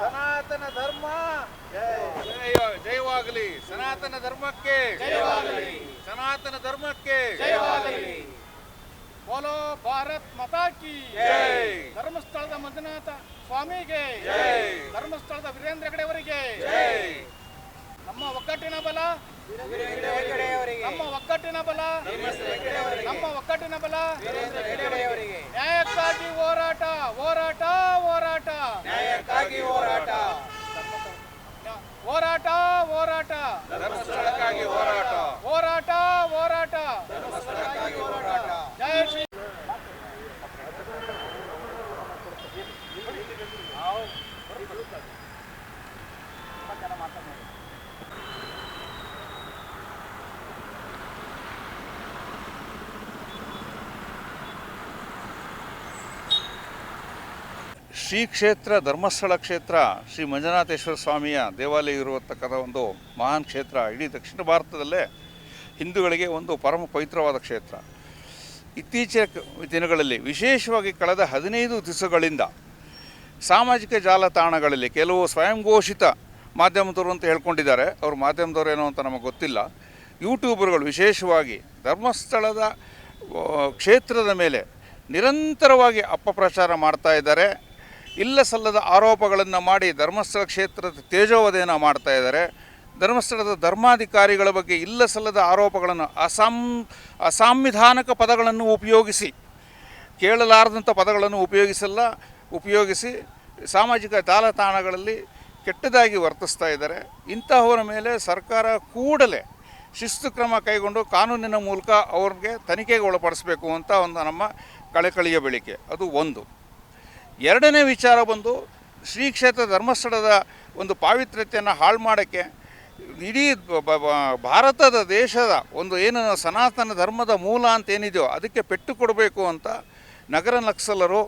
ಸನಾತನ ಧರ್ಮ. ಜಯ ಜಯವಾಗಲಿ. ಸನಾತನ ಧರ್ಮಕ್ಕೆ. ಜಯವಾಗಲಿ. ಸನಾತನ ಧರ್ಮಕ್ಕೆ. ಜಯವಾಗಲಿ. ಬೋಲೋ ಭಾರತ್ ಮಾತಾ ಕಿ. ಜೈ. ಧರ್ಮಸ್ಥಳದ ಮಂಜುನಾಥ ಸ್ವಾಮಿಗೆ. ಧರ್ಮಸ್ಥಳದ ವೀರೇಂದ್ರ ಹೆಗಡೆಯವರಿಗೆ ನಮ್ಮ ಒಗ್ಗಟ್ಟಿನ ಬಲ. ನಮ್ಮ ಒಕ್ಕಟ್ಟಿನ ಬಲ. ನಮ್ಮ ಒಕ್ಕಟ್ಟಿನ ಬಲ. ನ್ಯಾಯಕ್ಕಾಗಿ ಹೋರಾಟ ಹೋರಾಟ ಹೋರಾಟ. ನ್ಯಾಯಕ್ಕಾಗಿ ಹೋರಾಟ. ಹೋರಾಟ ಹೋರಾಟ. ಧರ್ಮಸ್ಥಳಕ್ಕಾಗಿ ಹೋರಾಟ ಹೋರಾಟ ಜಯ ಶ್ರೀ ಶ್ರೀ ಕ್ಷೇತ್ರ, ಧರ್ಮಸ್ಥಳ ಕ್ಷೇತ್ರ, ಶ್ರೀ ಮಂಜುನಾಥೇಶ್ವರ ಸ್ವಾಮಿಯ ದೇವಾಲಯ ಇರುವತಕ್ಕಂಥ ಒಂದು ಮಹಾನ್ ಕ್ಷೇತ್ರ. ಇಡೀ ದಕ್ಷಿಣ ಭಾರತದಲ್ಲೇ ಹಿಂದೂಗಳಿಗೆ ಒಂದು ಪರಮ ಪವಿತ್ರವಾದ ಕ್ಷೇತ್ರ. ಇತ್ತೀಚಿನ ದಿನಗಳಲ್ಲಿ, ವಿಶೇಷವಾಗಿ ಕಳೆದ ಹದಿನೈದು ದಿವಸಗಳಿಂದ ಸಾಮಾಜಿಕ ಜಾಲತಾಣಗಳಲ್ಲಿ ಕೆಲವು ಸ್ವಯಂ ಘೋಷಿತ ಮಾಧ್ಯಮದವರು ಅಂತ ಹೇಳ್ಕೊಂಡಿದ್ದಾರೆ. ಅವರು ಮಾಧ್ಯಮದವರು ಏನೋ ಅಂತ ನಮಗೆ ಗೊತ್ತಿಲ್ಲ. ಯೂಟ್ಯೂಬರ್ಗಳು ವಿಶೇಷವಾಗಿ ಧರ್ಮಸ್ಥಳದ ಕ್ಷೇತ್ರದ ಮೇಲೆ ನಿರಂತರವಾಗಿ ಅಪಪ್ರಚಾರ ಮಾಡ್ತಾ ಇದ್ದಾರೆ. ಇಲ್ಲ ಸಲ್ಲದ ಆರೋಪಗಳನ್ನು ಮಾಡಿ ಧರ್ಮಸ್ಥಳ ಕ್ಷೇತ್ರದ ತೇಜೋವಧೆಯನ್ನು ಮಾಡ್ತಾ ಇದ್ದಾರೆ. ಧರ್ಮಸ್ಥಳದ ಧರ್ಮಾಧಿಕಾರಿಗಳ ಬಗ್ಗೆ ಇಲ್ಲ ಸಲ್ಲದ ಆರೋಪಗಳನ್ನು ಅಸಾಂ ಅಸಾಂವಿಧಾನಿಕ ಪದಗಳನ್ನು ಉಪಯೋಗಿಸಿ ಕೇಳಲಾರದಂಥ ಪದಗಳನ್ನು ಉಪಯೋಗಿಸಲ್ಲ, ಉಪಯೋಗಿಸಿ ಸಾಮಾಜಿಕ ಜಾಲತಾಣಗಳಲ್ಲಿ ಕೆಟ್ಟದಾಗಿ ವರ್ತಿಸ್ತಾ ಇದ್ದಾರೆ. ಇಂತಹವರ ಮೇಲೆ ಸರ್ಕಾರ ಕೂಡಲೇ ಶಿಸ್ತು ಕ್ರಮ ಕೈಗೊಂಡು ಕಾನೂನಿನ ಮೂಲಕ ಅವ್ರಿಗೆ ತನಿಖೆಗೆ ಒಳಪಡಿಸಬೇಕು ಅಂತ ಒಂದು ನಮ್ಮ ಕಳಕಳಿಯ ಬೆಳಿಕೆ. ಅದು ಒಂದು. ಎರಡನೇ ವಿಚಾರ ಬಂದು ಶ್ರೀ ಕ್ಷೇತ್ರ ಧರ್ಮಸ್ಥಳದ ಒಂದು ಪಾವಿತ್ರ್ಯತೆಯನ್ನು ಹಾಳು ಮಾಡೋಕ್ಕೆ ಇಡೀ ಭಾರತದ ದೇಶದ ಒಂದು ಏನು ಸನಾತನ ಧರ್ಮದ ಮೂಲ ಅಂತ ಏನಿದೆಯೋ ಅದಕ್ಕೆ ಪೆಟ್ಟು ಕೊಡಬೇಕು ಅಂತ ನಗರ ನಕ್ಸಲರು,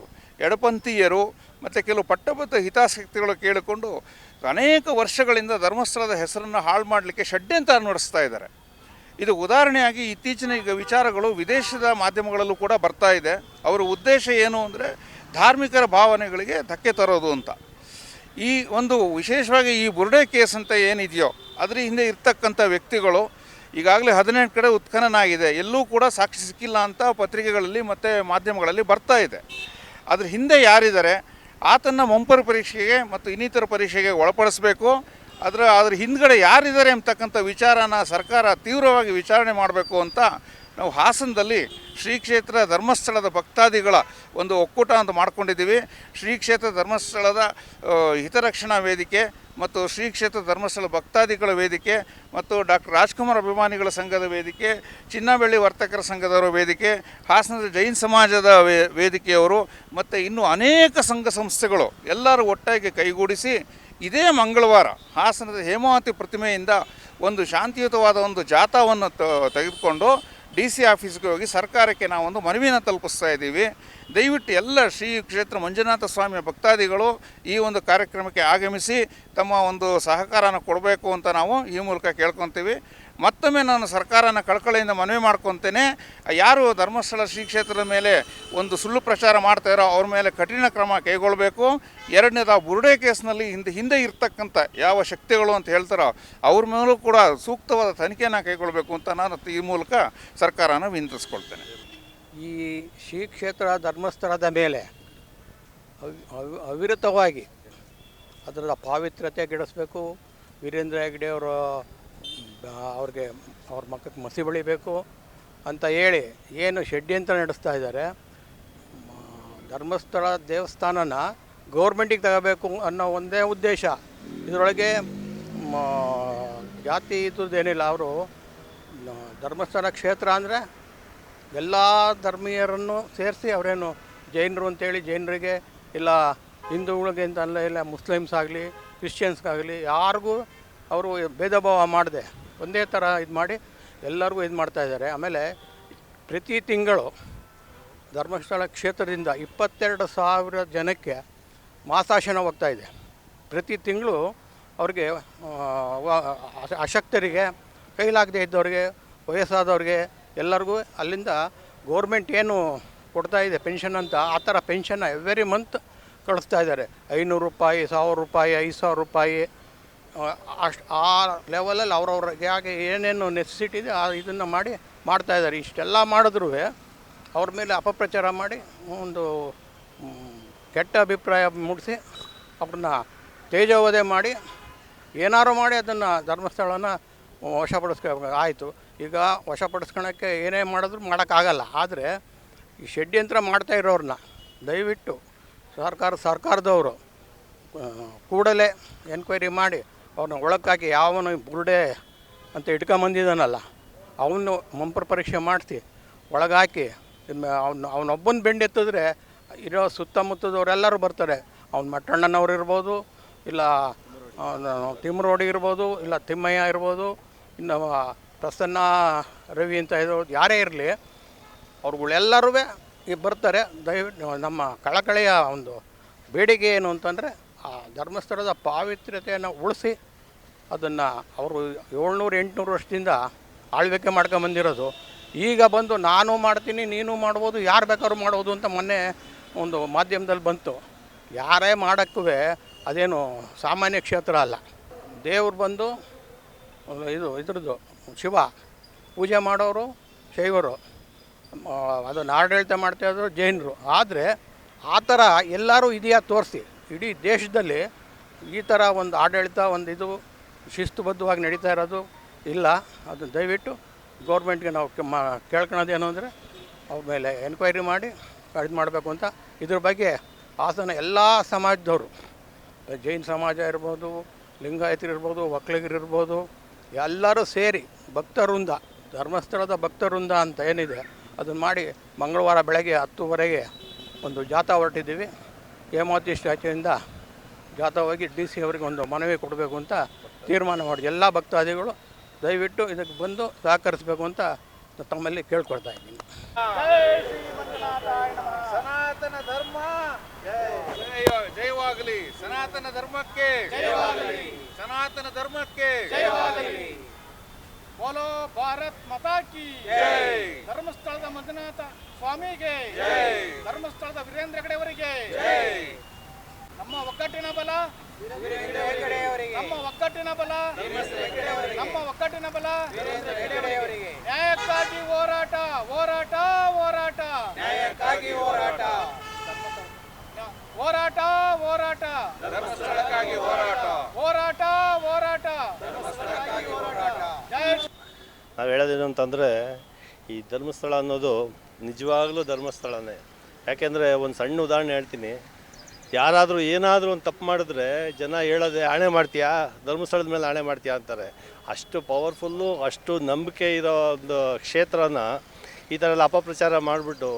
ಎಡಪಂಥೀಯರು ಮತ್ತು ಕೆಲವು ಪಟ್ಟಭದ್ರ ಹಿತಾಸಕ್ತಿಗಳು ಕೇಳಿಕೊಂಡು ಅನೇಕ ವರ್ಷಗಳಿಂದ ಧರ್ಮಸ್ಥಳದ ಹೆಸರನ್ನು ಹಾಳು ಮಾಡಲಿಕ್ಕೆ ಷಡ್ಯಂತರ ನಡೆಸ್ತಾ ಇದ್ದಾರೆ. ಇದು ಉದಾಹರಣೆಯಾಗಿ ಇತ್ತೀಚಿನ ವಿಚಾರಗಳು ವಿದೇಶದ ಮಾಧ್ಯಮಗಳಲ್ಲೂ ಕೂಡ ಬರ್ತಾ ಇದೆ. ಅವರ ಉದ್ದೇಶ ಏನು ಅಂದರೆ ಧಾರ್ಮಿಕರ ಭಾವನೆಗಳಿಗೆ ಧಕ್ಕೆ ತರೋದು ಅಂತ. ಈ ಒಂದು ವಿಶೇಷವಾಗಿ ಈ ಬುರ್ಡೆ ಕೇಸ್ ಅಂತ ಏನಿದೆಯೋ, ಅದರ ಹಿಂದೆ ಇರ್ತಕ್ಕಂಥ ವ್ಯಕ್ತಿಗಳು ಈಗಾಗಲೇ ಹದಿನೆಂಟು ಕಡೆ ಉತ್ಖನನ ಆಗಿದೆ ಎಲ್ಲೂ ಕೂಡ ಸಾಕ್ಷಿ ಸಿಕ್ಕಿಲ್ಲ ಅಂತ ಪತ್ರಿಕೆಗಳಲ್ಲಿ ಮತ್ತು ಮಾಧ್ಯಮಗಳಲ್ಲಿ ಬರ್ತಾ ಇದೆ. ಅದ್ರ ಹಿಂದೆ ಯಾರಿದ್ದಾರೆ ಆತನ ಮಂಪರ ಪರೀಕ್ಷೆಗೆ ಮತ್ತು ಇನ್ನಿತರ ಪರೀಕ್ಷೆಗೆ ಒಳಪಡಿಸಬೇಕು, ಅದರ, ಅದ್ರ ಹಿಂದ್ಗಡೆ ಯಾರಿದ್ದಾರೆ ಎಂಬತಕ್ಕಂಥ ವಿಚಾರನ ಸರ್ಕಾರ ತೀವ್ರವಾಗಿ ವಿಚಾರಣೆ ಮಾಡಬೇಕು ಅಂತ ನಾವು ಹಾಸನದಲ್ಲಿ ಶ್ರೀ ಕ್ಷೇತ್ರ ಧರ್ಮಸ್ಥಳದ ಭಕ್ತಾದಿಗಳ ಒಂದು ಒಕ್ಕೂಟ ಅಂತ ಮಾಡ್ಕೊಂಡಿದ್ದೀವಿ. ಶ್ರೀ ಕ್ಷೇತ್ರ ಧರ್ಮಸ್ಥಳದ ಹಿತರಕ್ಷಣಾ ವೇದಿಕೆ ಮತ್ತು ಶ್ರೀ ಕ್ಷೇತ್ರ ಧರ್ಮಸ್ಥಳ ಭಕ್ತಾದಿಗಳ ವೇದಿಕೆ ಮತ್ತು ಡಾಕ್ಟರ್ ರಾಜ್ಕುಮಾರ್ ಅಭಿಮಾನಿಗಳ ಸಂಘದ ವೇದಿಕೆ, ಚಿನ್ನಬೆಳ್ಳಿ ವರ್ತಕರ ಸಂಘದವರ ವೇದಿಕೆ, ಹಾಸನದ ಜೈನ್ ಸಮಾಜದ ವೇದಿಕೆಯವರು ಮತ್ತು ಇನ್ನೂ ಅನೇಕ ಸಂಘ ಸಂಸ್ಥೆಗಳು ಎಲ್ಲರೂ ಒಟ್ಟಾಗಿ ಕೈಗೂಡಿಸಿ ಇದೇ ಮಂಗಳವಾರ ಹಾಸನದ ಹೇಮಾವತಿ ಪ್ರತಿಮೆಯಿಂದ ಒಂದು ಶಾಂತಿಯುತವಾದ ಒಂದು ಜಾಥಾವನ್ನು ತೆಗೆದುಕೊಂಡು ಡಿ ಸಿ ಆಫೀಸ್ಗೆ ಹೋಗಿ ಸರ್ಕಾರಕ್ಕೆ ನಾವು ಒಂದು ಮನವಿನ ತಲುಪಿಸ್ತಾ ಇದ್ದೀವಿ. ದಯವಿಟ್ಟು ಎಲ್ಲ ಶ್ರೀ ಕ್ಷೇತ್ರ ಮಂಜುನಾಥ ಸ್ವಾಮಿಯ ಭಕ್ತಾದಿಗಳು ಈ ಒಂದು ಕಾರ್ಯಕ್ರಮಕ್ಕೆ ಆಗಮಿಸಿ ತಮ್ಮ ಒಂದು ಸಹಕಾರನ ಕೊಡಬೇಕು ಅಂತ ನಾವು ಈ ಮೂಲಕ ಕೇಳ್ಕೊತೀವಿ. ಮತ್ತೊಮ್ಮೆ ನಾನು ಸರ್ಕಾರನ ಕಳಕಳಿಯಿಂದ ಮನವಿ ಮಾಡ್ಕೊತೇನೆ. ಯಾರು ಧರ್ಮಸ್ಥಳ ಶ್ರೀ ಕ್ಷೇತ್ರದ ಮೇಲೆ ಒಂದು ಸುಳ್ಳು ಪ್ರಚಾರ ಮಾಡ್ತಾಯಿರೋ ಅವ್ರ ಮೇಲೆ ಕಠಿಣ ಕ್ರಮ ಕೈಗೊಳ್ಳಬೇಕು ಎರಡನೇದು ಆ ಬುರುಡೆ ಕೇಸ್ನಲ್ಲಿ ಹಿಂದೆ ಹಿಂದೆ ಇರ್ತಕ್ಕಂಥ ಯಾವ ಶಕ್ತಿಗಳು ಅಂತ ಹೇಳ್ತಾರೋ ಅವ್ರ ಮೇಲೂ ಕೂಡ ಸೂಕ್ತವಾದ ತನಿಖೆಯನ್ನು ಕೈಗೊಳ್ಳಬೇಕು ಅಂತ ನಾನು ಈ ಮೂಲಕ ಸರ್ಕಾರನ ವಿನಂತಿಸ್ಕೊಳ್ತೇನೆ. ಈ ಶ್ರೀ ಕ್ಷೇತ್ರ ಧರ್ಮಸ್ಥಳದ ಮೇಲೆ ಅವಿ- ಅವಿ- ಅವಿರತವಾಗಿ ಅದರ ಪಾವಿತ್ರ್ಯತೆ ಗಿಡಿಸ್ಬೇಕು. ವೀರೇಂದ್ರ ಹೆಗ್ಡೆ ಅವರು ಅವ್ರಿಗೆ ಅವ್ರ ಮಕ್ಕಕ್ಕೆ ಮಸಿ ಬೆಳಿಬೇಕು ಅಂತ ಹೇಳಿ ಏನು ಷಡ್ಯಂತ್ರ ನಡೆಸ್ತಾ ಇದ್ದಾರೆ. ಧರ್ಮಸ್ಥಳ ದೇವಸ್ಥಾನನ ಗೌರ್ಮೆಂಟಿಗೆ ತಗೋಬೇಕು ಅನ್ನೋ ಒಂದೇ ಉದ್ದೇಶ. ಇದರೊಳಗೆ ಜಾತಿ ಇದ್ದುದೇನಿಲ್ಲ ಅವರು ಧರ್ಮಸ್ಥಳ ಕ್ಷೇತ್ರ ಅಂದರೆ ಎಲ್ಲ ಧರ್ಮೀಯರನ್ನು ಸೇರಿಸಿ ಅವರೇನು ಜೈನರು ಅಂತೇಳಿ ಜೈನರಿಗೆ ಇಲ್ಲ ಹಿಂದೂಗಳಿಗೆ ಅಂತ ಅಲ್ಲ, ಇಲ್ಲ ಮುಸ್ಲಿಮ್ಸ್ ಆಗಲಿ, ಕ್ರಿಶ್ಚಿಯನ್ಸ್ಗಾಗಲಿ, ಯಾರಿಗೂ ಅವರು ಭೇದ ಭಾವ ಮಾಡದೆ ಒಂದೇ ಥರ ಇದು ಮಾಡಿ ಎಲ್ಲರಿಗೂ ಇದು ಮಾಡ್ತಾ ಇದ್ದಾರೆ. ಆಮೇಲೆ ಪ್ರತಿ ತಿಂಗಳು ಧರ್ಮಸ್ಥಳ ಕ್ಷೇತ್ರದಿಂದ ಇಪ್ಪತ್ತೆರಡು ಸಾವಿರ ಜನಕ್ಕೆ ಮಾಸಾಶನ ಹೋಗ್ತಾ ಇದೆ. ಪ್ರತಿ ತಿಂಗಳು ಅವ್ರಿಗೆ ಅಶಕ್ತರಿಗೆ, ಕೈಲಾಗದೆ ಇದ್ದವ್ರಿಗೆ, ವಯಸ್ಸಾದವ್ರಿಗೆ ಎಲ್ಲರಿಗೂ ಅಲ್ಲಿಂದ ಗೋರ್ಮೆಂಟ್ ಏನು ಕೊಡ್ತಾ ಇದೆ ಪೆನ್ಷನ್ ಅಂತ, ಆ ಥರ ಪೆನ್ಷನ್ನ ಎವ್ರಿ ಮಂತ್ ಕಳಿಸ್ತಾ ಇದ್ದಾರೆ. ಐನೂರು ರೂಪಾಯಿ, ಸಾವಿರ ರೂಪಾಯಿ, ಐದು ಸಾವಿರ ರೂಪಾಯಿ ಅಷ್ಟು ಆ ಲೆವೆಲಲ್ಲಿ ಅವ್ರವ್ರಿಗೆ ಯಾಕೆ ಏನೇನು ನೆಸೆಸಿಟಿ ಇದೆ, ಆ ಇದನ್ನು ಮಾಡಿ ಮಾಡ್ತಾ ಇದ್ದಾರೆ. ಇಷ್ಟೆಲ್ಲ ಮಾಡಿದ್ರೂ ಅವ್ರ ಮೇಲೆ ಅಪಪ್ರಚಾರ ಮಾಡಿ ಒಂದು ಕೆಟ್ಟ ಅಭಿಪ್ರಾಯ ಮೂಡಿಸಿ ಅವ್ರನ್ನ ತೇಜೋವಧೆ ಮಾಡಿ ಏನಾರು ಮಾಡಿ ಅದನ್ನು ಧರ್ಮಸ್ಥಳನ ವಶಪಡಿಸ್ಕೊ ಆಯಿತು. ಈಗ ವಶಪಡಿಸ್ಕೊಳಕ್ಕೆ ಏನೇ ಮಾಡಿದ್ರು ಮಾಡೋಕ್ಕಾಗಲ್ಲ. ಆದರೆ ಈ ಷಡ್ಯಂತ್ರ ಮಾಡ್ತಾ ಇರೋರನ್ನ ದಯವಿಟ್ಟು ಸರ್ಕಾರ ಸರ್ಕಾರದವರು ಕೂಡಲೇ ಎನ್ಕ್ವೈರಿ ಮಾಡಿ ಅವ್ರನ್ನ ಒಳಕ್ಕಾಕಿ ಯಾವನು ಬುರುಡೆ ಅಂತ ಇಟ್ಕೊಂಬಂದಿದ್ದಾನಲ್ಲ, ಅವನು ಮಂಪರ ಪರೀಕ್ಷೆ ಮಾಡಿಸಿ ಒಳಗಾಕಿ ಅವನು, ಅವನೊಬ್ಬನ ಬೆಂಡು ಎತ್ತಿದ್ರೆ ಇರೋ ಸುತ್ತಮುತ್ತದವರೆಲ್ಲರೂ ಬರ್ತಾರೆ. ಅವ್ನು ಮಟ್ಟಣ್ಣನವ್ರು ಇರ್ಬೋದು, ಇಲ್ಲ ತಿಮ್ಮರೋಡಿ ಇರ್ಬೋದು, ಇಲ್ಲ ತಿಮ್ಮಯ್ಯ ಇರ್ಬೋದು, ಇನ್ನು ಪ್ರಸನ್ನ ರವಿ ಅಂತ ಇರೋದು ಯಾರೇ ಇರಲಿ ಅವ್ರುಗಳೆಲ್ಲರೂ ಬರ್ತಾರೆ. ದಯವಿಟ್ಟು ನಮ್ಮ ಕಳಕಳಿಯ ಒಂದು ಬೇಡಿಕೆ ಏನು ಅಂತಂದರೆ ಆ ಧರ್ಮಸ್ಥಳದ ಪಾವಿತ್ರ್ಯತೆಯನ್ನು ಉಳಿಸಿ ಅದನ್ನು ಅವರು ಏಳ್ನೂರು, ಎಂಟುನೂರು ವರ್ಷದಿಂದ ಆಳ್ವಿಕೆ ಮಾಡ್ಕೊಂಬಂದಿರೋದು ಈಗ ಬಂದು ನಾನು ಮಾಡ್ತೀನಿ, ನೀನು ಮಾಡ್ಬೋದು, ಯಾರು ಬೇಕಾದ್ರೂ ಮಾಡ್ಬೋದು ಅಂತ ಮೊನ್ನೆ ಒಂದು ಮಾಧ್ಯಮದಲ್ಲಿ ಬಂತು. ಯಾರೇ ಮಾಡೋಕ್ಕೂ ಅದೇನು ಸಾಮಾನ್ಯ ಕ್ಷೇತ್ರ ಅಲ್ಲ. ದೇವ್ರು ಬಂದು ಇದು ಇದ್ರದ್ದು ಶಿವ, ಪೂಜೆ ಮಾಡೋರು ಶೈವರು ಅದನ್ನು ಆಡಳಿತ ಮಾಡ್ತಾ ಇದ್ರು ಜೈನರು. ಆದರೆ ಆ ಥರ ಎಲ್ಲರೂ ಇದೆಯಾ ತೋರಿಸಿ. ಇಡೀ ದೇಶದಲ್ಲಿ ಈ ಥರ ಒಂದು ಆಡಳಿತ, ಒಂದು ಇದು ಶಿಸ್ತುಬದ್ಧವಾಗಿ ನಡೀತಾ ಇರೋದು ಇಲ್ಲ. ಅದನ್ನು ದಯವಿಟ್ಟು ಗೌರ್ಮೆಂಟ್ಗೆ ನಾವು ಕೇಳ್ಕೊಳೋದೇನು ಅಂದರೆ ಅವ್ರ ಮೇಲೆ ಎನ್ಕ್ವೈರಿ ಮಾಡಿ ಇದು ಮಾಡಬೇಕು ಅಂತ. ಇದ್ರ ಬಗ್ಗೆ ಹಾಸನ ಎಲ್ಲ ಸಮಾಜದವರು, ಜೈನ್ ಸಮಾಜ ಇರ್ಬೋದು, ಲಿಂಗಾಯತರು ಇರ್ಬೋದು, ಒಕ್ಕಲಿಗರು ಇರ್ಬೋದು, ಎಲ್ಲರೂ ಸೇರಿ ಭಕ್ತವೃಂದ, ಧರ್ಮಸ್ಥಳದ ಭಕ್ತವೃಂದ ಅಂತ ಏನಿದೆ, ಅದನ್ನು ಮಾಡಿ ಮಂಗಳವಾರ ಬೆಳಗ್ಗೆ ಹತ್ತುವರೆಗೆ ಒಂದು ಜಾಥಾ ಹೊರಟಿದ್ದೀವಿ. ಹೇಮಾವತಿ ಸ್ಟ್ಯಾಚ್ಯೂಯಿಂದ ಜಾತವಾಗಿ ಹೋಗಿ ಡಿ ಸಿ ಅವರಿಗೆ ಒಂದು ಮನವಿ ಕೊಡಬೇಕು ಅಂತ ತೀರ್ಮಾನ ಮಾಡಿ ಎಲ್ಲ ಭಕ್ತಾದಿಗಳು ದಯವಿಟ್ಟು ಇದಕ್ಕೆ ಬಂದು ಸಹಕರಿಸಬೇಕು ಅಂತ ತಮ್ಮಲ್ಲಿ ಕೇಳ್ಕೊಳ್ತಾ ಇದ್ದೀನಿ. ಸನಾತನ ಧರ್ಮ. ಜಯ ಜಯವಾಗಲಿ. ಸನಾತನ ಧರ್ಮಕ್ಕೆ. ಸನಾತನ ಧರ್ಮಕ್ಕೆ. ಬೋಲೋ ಭಾರತ್ ಮಾತಾ ಕಿ. ಧರ್ಮಸ್ಥಳದ ಮಂಜುನಾಥ ಸ್ವಾಮಿಗೆ ಧರ್ಮಸ್ಥಳದ ವೀರೇಂದ್ರ ಹೆಗಡೆಯವರಿಗೆ ನಮ್ಮ ಒಗ್ಗಟ್ಟಿನ ಬಲ ನಮ್ಮ ಒಗ್ಗಟ್ಟಿನ ಬಲ ನಮ್ಮ ಒಗ್ಗಟ್ಟಿನ ಬಲ ನ್ಯಾಯಕ್ಕಾಗಿ ಹೋರಾಟ ಹೋರಾಟ ಹೋರಾಟ. ನ್ಯಾಯಕ್ಕಾಗಿ ಹೋರಾಟ. ಹೋರಾಟ ಹೋರಾಟ. ಧರ್ಮಸ್ಥಳಕ್ಕಾಗಿ ಹೋರಾಟ. ಹೋರಾಟ ಹೋರಾಟ. ಜಯ ನಾವು ಹೇಳೋದೇನು ಅಂತಂದರೆ, ಈ ಧರ್ಮಸ್ಥಳ ಅನ್ನೋದು ನಿಜವಾಗ್ಲೂ ಧರ್ಮಸ್ಥಳನೇ. ಯಾಕೆಂದರೆ ಒಂದು ಸಣ್ಣ ಉದಾಹರಣೆ ಹೇಳ್ತೀನಿ. ಯಾರಾದರೂ ಏನಾದರೂ ಒಂದು ತಪ್ಪು ಮಾಡಿದ್ರೆ ಜನ ಹೇಳೋದೆ, ಆಣೆ ಮಾಡ್ತೀಯಾ? ಧರ್ಮಸ್ಥಳದ ಮೇಲೆ ಆಣೆ ಮಾಡ್ತೀಯಾ? ಅಂತಾರೆ. ಅಷ್ಟು ಪವರ್ಫುಲ್ಲು, ಅಷ್ಟು ನಂಬಿಕೆ ಇರೋ ಒಂದು ಕ್ಷೇತ್ರನ ಈ ಥರ ಎಲ್ಲ ಅಪಪ್ರಚಾರ ಮಾಡಿಬಿಟ್ಟು,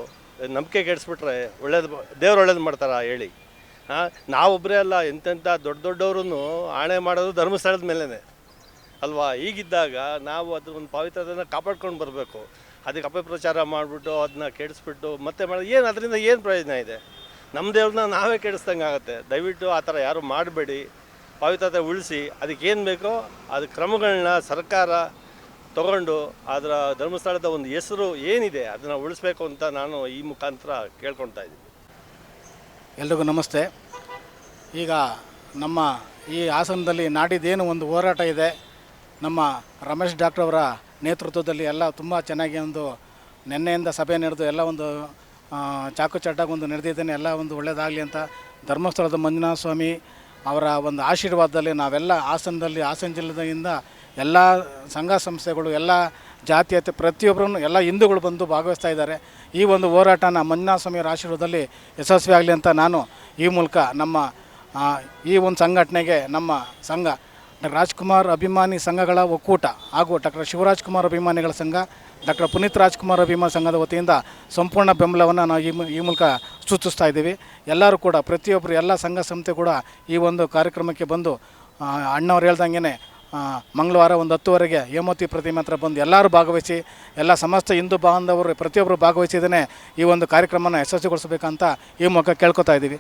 ನಂಬಿಕೆ ಕೆಡಿಸ್ಬಿಟ್ರೆ ಒಳ್ಳೇದು ದೇವ್ರು ಒಳ್ಳೇದು ಮಾಡ್ತಾರಾ ಹೇಳಿ. ಹಾಂ ನಾವೊಬ್ಬರೇ ಅಲ್ಲ ಎಂತೆಂಥ ದೊಡ್ಡ ದೊಡ್ಡವ್ರೂ ಆಣೆ ಮಾಡೋದು ಧರ್ಮಸ್ಥಳದ ಮೇಲೇ ಅಲ್ವಾ? ಈಗಿದ್ದಾಗ ನಾವು ಅದು ಒಂದು ಪವಿತ್ರತೆಯನ್ನು ಕಾಪಾಡ್ಕೊಂಡು ಬರಬೇಕು. ಅದಕ್ಕೆ ಅಪಪ್ರಚಾರ ಮಾಡಿಬಿಟ್ಟು ಅದನ್ನ ಕೆಡಿಸ್ಬಿಟ್ಟು ಮತ್ತೆ ಮಾಡೋದು ಏನು ಅದರಿಂದ ಏನು ಪ್ರಯೋಜನ ಇದೆ? ನಮ್ಮ ದೇವ್ರನ್ನ ನಾವೇ ಕೆಡಿಸ್ದಂಗೆ ಆಗುತ್ತೆ. ದಯವಿಟ್ಟು ಆ ಥರ ಯಾರು ಮಾಡಬೇಡಿ. ಪವಿತ್ರತೆ ಉಳಿಸಿ. ಅದಕ್ಕೆ ಏನು ಬೇಕೋ ಅದು ಕ್ರಮಗಳನ್ನ ಸರ್ಕಾರ ತಗೊಂಡು ಅದರ ಧರ್ಮಸ್ಥಳದ ಒಂದು ಹೆಸರು ಏನಿದೆ ಅದನ್ನು ಉಳಿಸ್ಬೇಕು ಅಂತ ನಾನು ಈ ಮುಖಾಂತರ ಕೇಳ್ಕೊಳ್ತಾ ಇದ್ದೀನಿ. ಎಲ್ರಿಗೂ ನಮಸ್ತೆ. ಈಗ ನಮ್ಮ ಈ ಆಸನದಲ್ಲಿ ನಾಡಿದ್ದೇನು ಒಂದು ಹೋರಾಟ ಇದೆ? ನಮ್ಮ ರಮೇಶ್ ಡಾಕ್ಟರ್ ಅವರ ನೇತೃತ್ವದಲ್ಲಿ ಎಲ್ಲ ತುಂಬ ಚೆನ್ನಾಗಿ ಒಂದು ನಿನ್ನೆಯಿಂದ ಸಭೆ ನಡೆದು ಎಲ್ಲ ಒಂದು ಚಾಕು ಚಟ್ಟಾಗಿ ಒಂದು ನಡೆದಿದ್ದೇನೆ. ಎಲ್ಲ ಒಂದು ಒಳ್ಳೆಯದಾಗಲಿ ಅಂತ ಧರ್ಮಸ್ಥಳದ ಮಂಜುನಾಥ ಸ್ವಾಮಿ ಅವರ ಒಂದು ಆಶೀರ್ವಾದದಲ್ಲಿ ನಾವೆಲ್ಲ ಹಾಸನದಲ್ಲಿ, ಹಾಸನ ಜಿಲ್ಲೆಯಿಂದ ಎಲ್ಲ ಸಂಘ ಸಂಸ್ಥೆಗಳು, ಎಲ್ಲ ಜಾತೀಯತೆ ಪ್ರತಿಯೊಬ್ಬರೂ ಎಲ್ಲ ಹಿಂದೂಗಳು ಬಂದು ಭಾಗವಹಿಸ್ತಾ ಇದ್ದಾರೆ. ಈ ಒಂದು ಹೋರಾಟನ ಮಂಜುನಾಥ ಸ್ವಾಮಿಯವರ ಆಶೀರ್ವಾದದಲ್ಲಿ ಯಶಸ್ವಿ ಆಗಲಿ ಅಂತ ನಾನು ಈ ಮೂಲಕ ನಮ್ಮ ಈ ಒಂದು ಸಂಘಟನೆಗೆ ನಮ್ಮ ಸಂಘ ರಾಜ್ಕುಮಾರ್ ಅಭಿಮಾನಿ ಸಂಘಗಳ ಒಕ್ಕೂಟ ಹಾಗೂ ಡಾಕ್ಟರ್ ಶಿವರಾಜ್ ಕುಮಾರ್ ಅಭಿಮಾನಿಗಳ ಸಂಘ, ಡಾಕ್ಟರ್ ಪುನೀತ್ ರಾಜ್ಕುಮಾರ್ ಅಭಿಮಾನಿ ಸಂಘದ ವತಿಯಿಂದ ಸಂಪೂರ್ಣ ಬೆಂಬಲವನ್ನು ನಾವು ಈ ಮೂಲಕ ಸೂಚಿಸ್ತಾ ಇದ್ದೀವಿ. ಎಲ್ಲರೂ ಕೂಡ ಪ್ರತಿಯೊಬ್ಬರು ಎಲ್ಲ ಸಂಘ ಸಂಸ್ಥೆ ಕೂಡ ಈ ಒಂದು ಕಾರ್ಯಕ್ರಮಕ್ಕೆ ಬಂದು ಅಣ್ಣವ್ರು ಹೇಳ್ದಂಗೆ ಮಂಗಳವಾರ ಒಂದು ಹತ್ತುವರೆಗೆ ಹೇಮತಿ ಪ್ರತಿಮೆ ಹತ್ರ ಬಂದು ಎಲ್ಲರೂ ಭಾಗವಹಿಸಿ, ಎಲ್ಲ ಸಮಸ್ತ ಹಿಂದೂ ಬಾಂಧವರು ಪ್ರತಿಯೊಬ್ಬರು ಭಾಗವಹಿಸಿದೇ ಈ ಒಂದು ಕಾರ್ಯಕ್ರಮನ ಯಶಸ್ವಿಗೊಳಿಸಬೇಕಂತ ಈ ಮೂಲಕ ಕೇಳ್ಕೊತಾ ಇದ್ದೀವಿ.